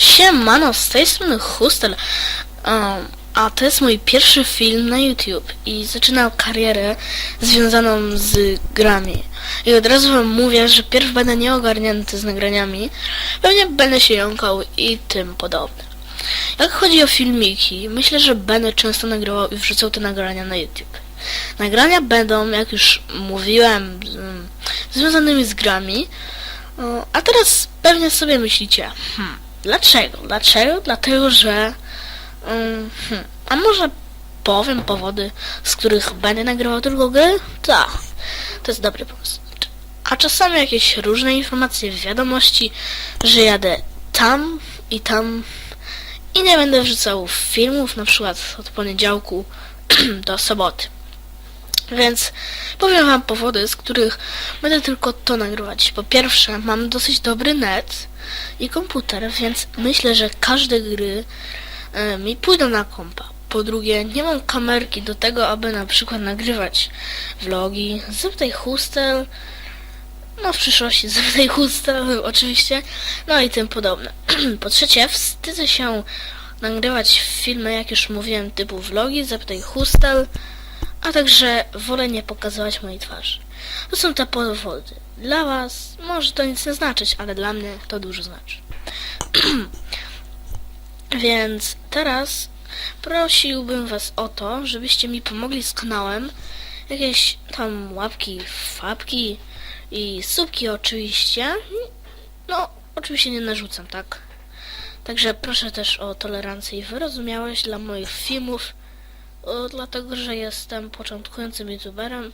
Siemano, z tej strony Hustel, um, a to jest mój pierwszy film na YouTube i zaczynam karierę związaną z grami. I od razu wam mówię, że pierw będę nieogarnięty z nagraniami, pewnie będę się jąkał i tym podobne. Jak chodzi o filmiki, myślę, że będę często nagrywał i wrzucał te nagrania na YouTube. Nagrania będą, jak już mówiłem, związanymi z grami, A teraz pewnie sobie myślicie, hmm, dlaczego? Dlaczego? Dlatego, że... Um, hmm, a może powiem powody, z których będę nagrywał tylko gry? Tak, to jest dobry pomysł. A czasami jakieś różne informacje, wiadomości, że jadę tam i tam i nie będę wrzucał filmów na przykład od poniedziałku do soboty. Więc powiem wam powody, z których będę tylko to nagrywać. Po pierwsze, mam dosyć dobry net i komputer, więc myślę, że każde gry e, mi pójdą na kompa. Po drugie, nie mam kamerki do tego, aby na przykład nagrywać vlogi, zeptaj hustel, no w przyszłości zeptaj hustel oczywiście, no i tym podobne. po trzecie, wstydzę się nagrywać filmy, jak już mówiłem, typu vlogi, zeptaj hustel, a także wolę nie pokazywać mojej twarzy. To są te powody. Dla was może to nic nie znaczyć, ale dla mnie to dużo znaczy. Więc teraz prosiłbym was o to, żebyście mi pomogli z kanałem. Jakieś tam łapki, fapki i subki oczywiście. No, oczywiście nie narzucam, tak? Także proszę też o tolerancję i wyrozumiałość dla moich filmów. Dlatego, że jestem początkującym youtuberem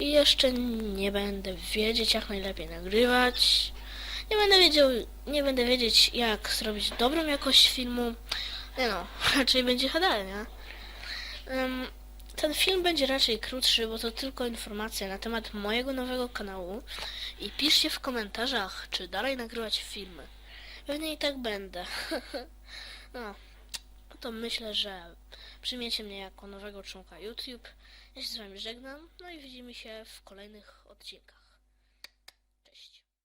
i jeszcze nie będę wiedzieć, jak najlepiej nagrywać. Nie będę wiedział, nie będę wiedzieć, jak zrobić dobrą jakość filmu. Nie no, raczej będzie HD, nie? Em, ten film będzie raczej krótszy, bo to tylko informacja na temat mojego nowego kanału. I piszcie w komentarzach, czy dalej nagrywać filmy. Pewnie i tak będę. no, to myślę, że przyjmiecie mnie jako nowego członka YouTube. Ja się z wami żegnam, no i widzimy się w kolejnych odcinkach.